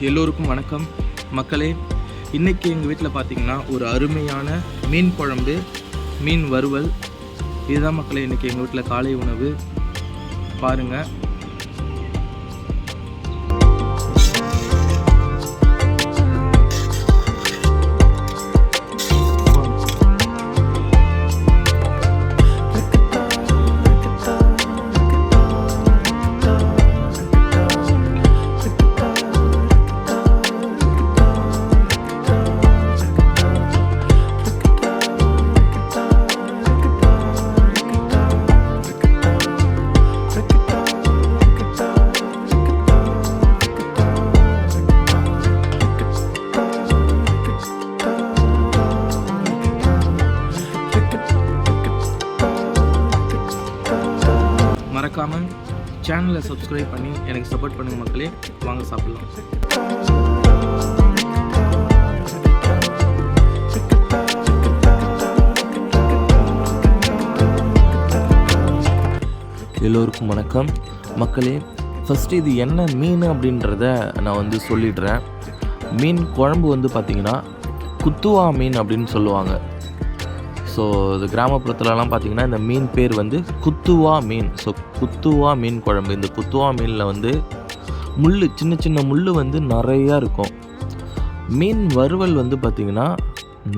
எல்லோருக்கும் வணக்கம். மக்களே இன்றைக்கி எங்கள் வீட்டில் பார்த்தீங்கன்னா ஒரு அருமையான மீன் குழம்பு மீன் வறுவல். இதுதான் மக்களே இன்றைக்கி எங்கள் வீட்டில் காலை உணவு. பாருங்கள் சேனலை சப்ஸ்கிரைப் பண்ணி எனக்கு சப்போர்ட் பண்ணுங்கள் மக்களே. வாங்க சாப்பிட்லாம். எல்லோருக்கும் வணக்கம். மக்களே ஃபஸ்ட்டு இது என்ன மீன் அப்படின்றத நான் வந்து சொல்லிடுறேன். மீன் குழம்பு வந்து பார்த்திங்கன்னா குத்துவா மீன் அப்படின்னு சொல்லுவாங்க. ஸோ இது கிராமப்புறத்துலலாம் பார்த்தீங்கன்னா இந்த மீன் பேர் வந்து குத்துவா மீன். ஸோ குத்துவா மீன் குழம்பு. இந்த குத்துவா மீனில் வந்து முள் சின்ன சின்ன முள் வந்து நிறையா இருக்கும். மீன் வறுவல் வந்து பார்த்திங்கன்னா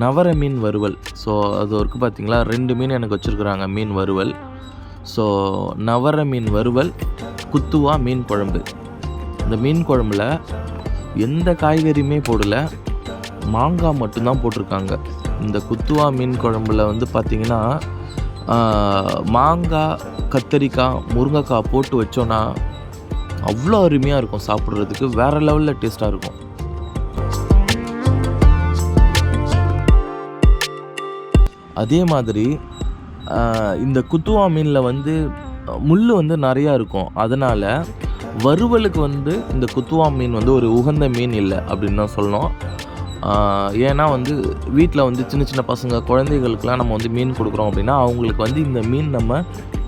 நவர மீன் வறுவல். ஸோ அது வரைக்கு பார்த்தீங்களா ரெண்டு மீன் எனக்கு வச்சுருக்குறாங்க மீன் வறுவல். ஸோ நவர மீன் வறுவல் குத்துவா மீன் குழம்பு. இந்த மீன் குழம்புல எந்த காய்கறியுமே போடல. மாங்காய் மட்டும்தான் போட்டிருக்காங்க. இந்த குத்துவா மீன் குழம்புல வந்து பார்த்திங்கன்னா மாங்காய் கத்தரிக்காய் முருங்கைக்காய் போட்டு வச்சோன்னா அவ்வளோ அருமையாக இருக்கும் சாப்பிட்றதுக்கு. வேறு லெவலில் டேஸ்ட்டாக இருக்கும். அதே மாதிரி இந்த குத்துவா மீனில் வந்து முள் வந்து நிறையா இருக்கும். அதனால் வறுவலுக்கு வந்து இந்த குத்துவா மீன் வந்து ஒரு உகந்த மீன் இல்லை அப்படின்னு தான் சொல்லணும். ஏன்னா வந்து வீட்டில் வந்து சின்ன சின்ன பசங்க குழந்தைகளுக்கெலாம் நம்ம வந்து மீன் கொடுக்குறோம் அப்படின்னா அவங்களுக்கு வந்து இந்த மீன் நம்ம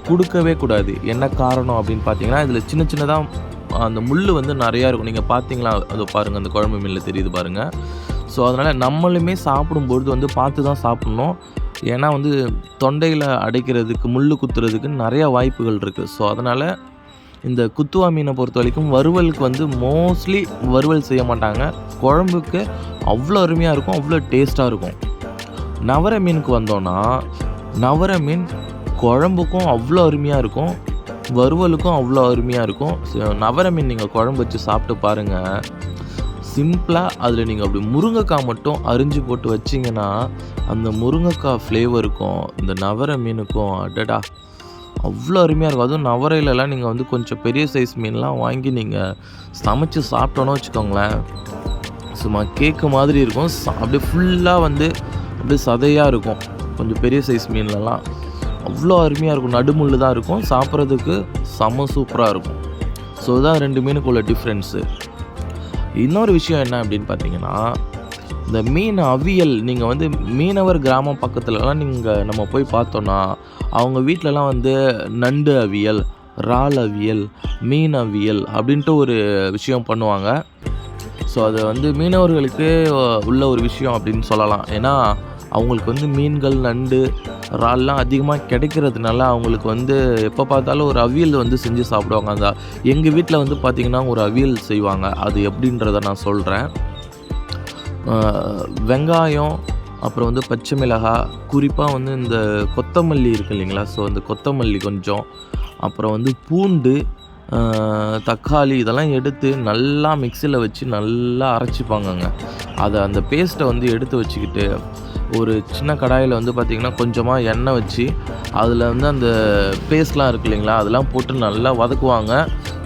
கொடுக்கவே கூடாது. என்ன காரணம் அப்படின்னு பார்த்தீங்கன்னா இதில் சின்ன சின்னதாக அந்த முள் வந்து நிறையா இருக்கும். நீங்கள் பார்த்தீங்களா அது பாருங்கள் அந்த குழம்பு மீனில் தெரியுது பாருங்கள் ஸோ அதனால் நம்மளுமே சாப்பிடும்பொழுது வந்து பார்த்து தான் சாப்பிட்ணும். ஏன்னா வந்து தொண்டையில் அடைக்கிறதுக்கு முள் குத்துறதுக்கு நிறையா வாய்ப்புகள் இருக்குது ஸோ அதனால் இந்த குத்துவா மீனை பொறுத்த வரைக்கும் வறுவலுக்கு வந்து மோஸ்ட்லி வறுவல் செய்ய மாட்டாங்க. குழம்புக்கு அவ்வளோ அருமையாக இருக்கும் அவ்வளோ டேஸ்ட்டாக இருக்கும். நவர மீனுக்கு வந்தோன்னா நவர மீன் குழம்புக்கும் அவ்வளோ அருமையாக இருக்கும் வறுவலுக்கும் அவ்வளோ அருமையாக இருக்கும். நவர மீன் நீங்கள் குழம்பு வச்சு சாப்பிட்டு பாருங்கள் சிம்பிளாக அதில் நீங்கள் அப்படி முருங்கைக்காய் மட்டும் அரிஞ்சு போட்டு வச்சிங்கன்னா அந்த முருங்கைக்காய் ஃப்ளேவருக்கும் இந்த நவர மீனுக்கும் அடடா அவ்வளோ அருமையாக இருக்கும். அதுவும் நவரையிலலாம் நீங்கள் வந்து கொஞ்சம் பெரிய சைஸ் மீன்லாம் வாங்கி நீங்கள் சமைச்சு சாப்பிட்டோன்னு வச்சுக்கோங்களேன். சும்மா கேக்கு மாதிரி இருக்கும். அப்படியே ஃபுல்லாக வந்து அப்படியே சதையாக இருக்கும். கொஞ்சம் பெரிய சைஸ் மீன்லலாம். அவ்வளோ அருமையாக இருக்கும். நடுமுள்ளு தான் இருக்கும். சாப்பிட்றதுக்கு செம சூப்பராக இருக்கும். ஸோ இதுதான் ரெண்டு மீனுக்குள்ள டிஃப்ரென்ஸு இன்னொரு விஷயம் என்ன அப்படின்னு பார்த்தீங்கன்னா இந்த மீன் அவியல் நீங்கள் வந்து மீனவர் கிராமம் பக்கத்துலலாம் நீங்கள் நம்ம போய் பார்த்தோன்னா அவங்க வீட்டிலலாம் வந்து நண்டு அவியல் இறால் அவியல் மீன் அவியல் அப்படின்ட்டு ஒரு விஷயம் பண்ணுவாங்க. ஸோ அது வந்து மீனவர்களுக்கு உள்ள ஒரு விஷயம் அப்படின்னு சொல்லலாம். ஏன்னா அவங்களுக்கு வந்து மீன்கள் நண்டு இறால்லாம் அதிகமாக கிடைக்கிறதுனால அவங்களுக்கு வந்து எப்போ பார்த்தாலும் ஒரு அவியல் வந்து செஞ்சு சாப்பிடுவாங்க. அந்த எங்கள் வீட்டில் வந்து பார்த்திங்கன்னா ஒரு அவியல் செய்வாங்க. அது எப்படின்றத நான் சொல்கிறேன் வெங்காயம் அப்புறம் வந்து பச்சை மிளகாய் குறிப்பாக வந்து இந்த கொத்தமல்லி இருக்கு இல்லைங்களா? ஸோ அந்த கொத்தமல்லி கொஞ்சம் அப்புறம் வந்து பூண்டு தக்காளி இதெல்லாம் எடுத்து நல்லா மிக்சியில் வச்சு நல்லா அரைச்சிப்பாங்கங்க. அதை அந்த பேஸ்ட்டை வந்து எடுத்து வச்சுக்கிட்டு ஒரு சின்ன கடாயில் வந்து பார்த்திங்கன்னா கொஞ்சமாக எண்ணெய் வச்சு அதில் வந்து அந்த பேஸ்ட்லாம் இருக்கு இல்லைங்களா? அதெல்லாம் போட்டு நல்லா வதக்குவாங்க.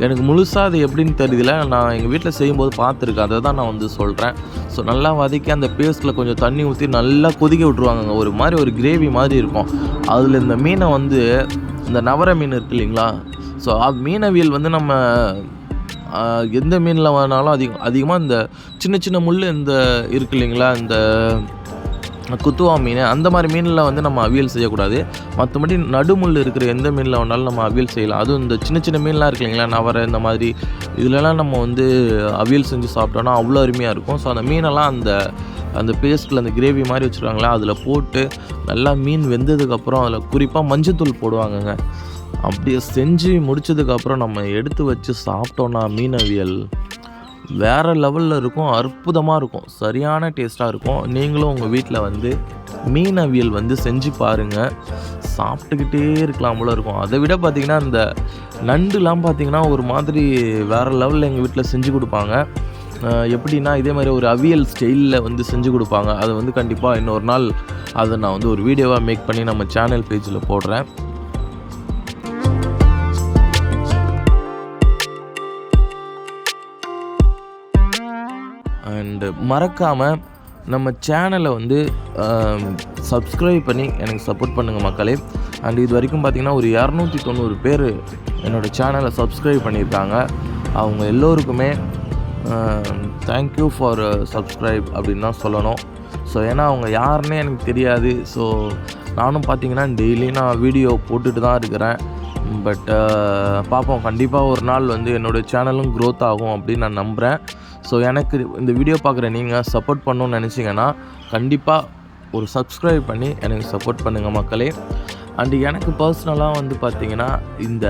எனக்கு முழுசாக அது எப்படின்னு தெரியல நான் எங்கள் வீட்டில் செய்யும்போது பார்த்துருக்கேன். அதை தான் நான் வந்து சொல்கிறேன் ஸோ நல்லா வதக்கி அந்த பேஸ்ட்டில் கொஞ்சம் தண்ணி ஊற்றி நல்லா கொதிக்க விட்ருவாங்க ஒரு மாதிரி ஒரு கிரேவி மாதிரி இருக்கும். அதில் இந்த மீனை வந்து இந்த நவர மீன் இருக்கு இல்லைங்களா? ஸோ மீனவியல் வந்து நம்ம எந்த மீனில் வேணாலும் அதிகம் அதிகமாக இந்த சின்ன சின்ன முள் இந்த இருக்கு இல்லைங்களா? இந்த குத்துவா மீன் அந்த மாதிரி மீனில் வந்து நம்ம அவியல் செய்யக்கூடாது. மற்றபடி நடுமுள் இருக்கிற எந்த மீனில் வேணாலும் நம்ம அவியல் செய்யலாம். அதுவும் இந்த சின்ன சின்ன மீன்லாம் இருக்கு இல்லைங்களா நவரை இந்த மாதிரி. இதுலலாம் நம்ம வந்து அவியல் செஞ்சு சாப்பிட்டோன்னா அவ்வளோ அருமையாக இருக்கும். ஸோ அந்த மீனெல்லாம் அந்த அந்த பேஸ்ட்டில் அந்த கிரேவி மாதிரி வச்சுருக்காங்களா அதில் போட்டு நல்லா மீன் வெந்ததுக்கப்புறம் அதில் குறிப்பாக மஞ்சத்தூள் போடுவாங்கங்க. அப்படியே செஞ்சு முடிச்சதுக்கப்புறம் நம்ம எடுத்து வச்சு சாப்பிட்டோன்னா மீன் அவியல். வேறு லெவலில் இருக்கும் அற்புதமாக இருக்கும் சரியான டேஸ்ட்டாக இருக்கும். நீங்களும் உங்கள் வீட்டில் வந்து மீன் அவியல் வந்து செஞ்சு பாருங்கள் சாப்பிட்டுக்கிட்டே இருக்கலாம் போல இருக்கும். அதை விட பார்த்திங்கன்னா இந்த நண்டுலாம் பார்த்திங்கன்னா ஒரு மாதிரி வேறு லெவலில் எங்கள் வீட்டில் செஞ்சு கொடுப்பாங்க. எப்படின்னா இதே மாதிரி ஒரு அவியல் ஸ்டைலில் வந்து செஞ்சு கொடுப்பாங்க. அதை வந்து கண்டிப்பாக இன்னொரு நாள் அதை நான் வந்து ஒரு வீடியோவாக மேக் பண்ணி நம்ம சேனல் பேஜில் போடுறேன். அண்டு மறக்காமல் நம்ம சேனலை வந்து சப்ஸ்கிரைப் பண்ணி எனக்கு சப்போர்ட் பண்ணுங்கள் மக்களே. அண்ட் இது வரைக்கும் பார்த்தீங்கன்னா ஒரு இரநூத்தி தொண்ணூறு பேர் என்னோடய சேனலை சப்ஸ்கிரைப் பண்ணியிருக்காங்க. அவங்க எல்லோருக்குமே தேங்க்யூ ஃபார் சப்ஸ்கிரைப் அப்படின்னு தான் சொல்லணும். ஸோ ஏன்னா அவங்க யாருன்னே எனக்கு தெரியாது. ஸோ நானும் பார்த்தீங்கன்னா டெய்லி நான் வீடியோ போட்டுட்டு தான் இருக்கிறேன். பட் பார்ப்போம் கண்டிப்பாக ஒரு நாள் வந்து என்னோடய சேனலும் க்ரோத் ஆகும் அப்படின்னு நான் நம்புகிறேன் ஸோ எனக்கு இந்த வீடியோ பார்க்குற நீங்கள் சப்போர்ட் பண்ணணும்னு நினச்சிங்கன்னா கண்டிப்பாக ஒரு சப்ஸ்கிரைப் பண்ணி எனக்கு சப்போர்ட் பண்ணுங்கள் மக்களே. அண்டு எனக்கு பர்சனலாக வந்து பார்த்திங்கன்னா இந்த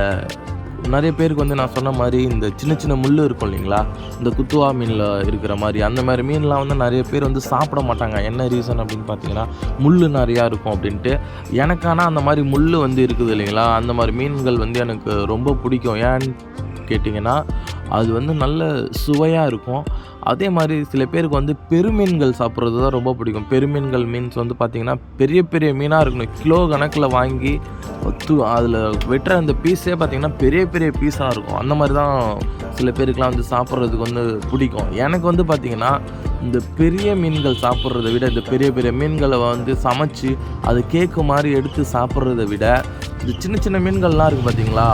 நிறைய பேருக்கு வந்து நான் சொன்ன மாதிரி இந்த சின்ன சின்ன முள் இருக்கும் இல்லைங்களா? இந்த குத்துவா மீனில் இருக்கிற மாதிரி அந்த மாதிரி மீன்லாம் வந்து நிறைய பேர் வந்து சாப்பிட மாட்டாங்க. என்ன ரீசன் அப்படின்னு பார்த்தீங்கன்னா முள் நிறையா இருக்கும் அப்படின்ட்டு. எனக்கான அந்த மாதிரி முள் வந்து இருக்குது இல்லைங்களா? அந்த மாதிரி மீன்கள் வந்து எனக்கு ரொம்ப பிடிக்கும். ஏன்னு கேட்டிங்கன்னா அது வந்து நல்ல சுவையாக இருக்கும். அதே மாதிரி சில பேருக்கு வந்து பெருமீன்கள் சாப்பிட்றது தான் ரொம்ப பிடிக்கும். பெருமீன்கள் மீன்ஸ் வந்து பார்த்திங்கன்னா பெரிய பெரிய மீனாக இருக்கணும். கிலோ கணக்கில் வாங்கி தூ அதில் வெட்டுற அந்த பீஸே பார்த்திங்கன்னா பெரிய பெரிய பீஸாக இருக்கும். அந்த மாதிரி தான் சில பேருக்குலாம் வந்து சாப்பிட்றதுக்கு வந்து பிடிக்கும். எனக்கு வந்து பார்த்திங்கன்னா இந்த பெரிய மீன்கள் சாப்பிட்றத விட இந்த பெரிய பெரிய மீன்களை வந்து சமைச்சு அது கேக்கு மாதிரி எடுத்து சாப்பிட்றத விட இந்த சின்ன சின்ன மீன்கள்லாம் இருக்குது பார்த்திங்களா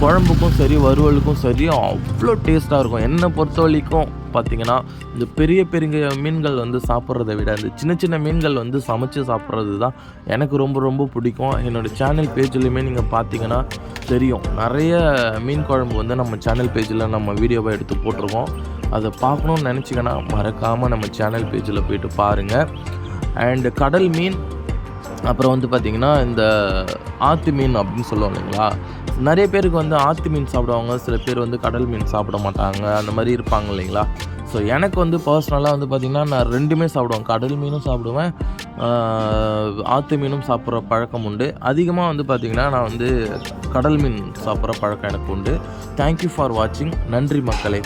குழம்புக்கும் சரி வறுவலுக்கும் சரி அவ்வளோ டேஸ்ட்டாக இருக்கும். என்னை பொறுத்த வரைக்கும் பார்த்தீங்கன்னா இந்த பெரிய பெரிய மீன்கள் வந்து சாப்பிட்றத விட இந்த சின்ன சின்ன மீன்கள் வந்து சமைச்சு சாப்பிட்றது தான் எனக்கு ரொம்ப ரொம்ப பிடிக்கும். என்னோடய சேனல் பேஜ்லையுமே நீங்கள் பார்த்தீங்கன்னா தெரியும். நிறைய மீன் குழம்பு வந்து நம்ம சேனல் பேஜில் நம்ம வீடியோவை எடுத்து போட்டிருக்கோம். அதை பார்க்கணுன்னு நினச்சிங்கன்னா மறக்காமல் நம்ம சேனல் பேஜில் போயிட்டு பாருங்கள் அண்டு கடல் மீன் அப்புறம் வந்து பார்த்திங்கன்னா இந்த ஆத்து மீன் அப்படின்னு சொல்லுவோம் இல்லைங்களா? நிறைய பேருக்கு வந்து ஆற்று மீன் சாப்பிடுவாங்க சில பேர் வந்து கடல் மீன் சாப்பிட மாட்டாங்க அந்த மாதிரி இருப்பாங்க இல்லைங்களா? ஸோ எனக்கு வந்து பர்சனலாக வந்து பார்த்திங்கன்னா நான் ரெண்டுமே சாப்பிடுவேன். கடல் மீனும் சாப்பிடுவேன் ஆற்று மீனும் சாப்பிட்ற பழக்கம் உண்டு. அதிகமாக வந்து பார்த்திங்கன்னா நான் வந்து கடல் மீன் சாப்பிட்ற பழக்கம் எனக்கு உண்டு. தேங்க்யூ ஃபார் வாட்சிங் நன்றி மக்களே.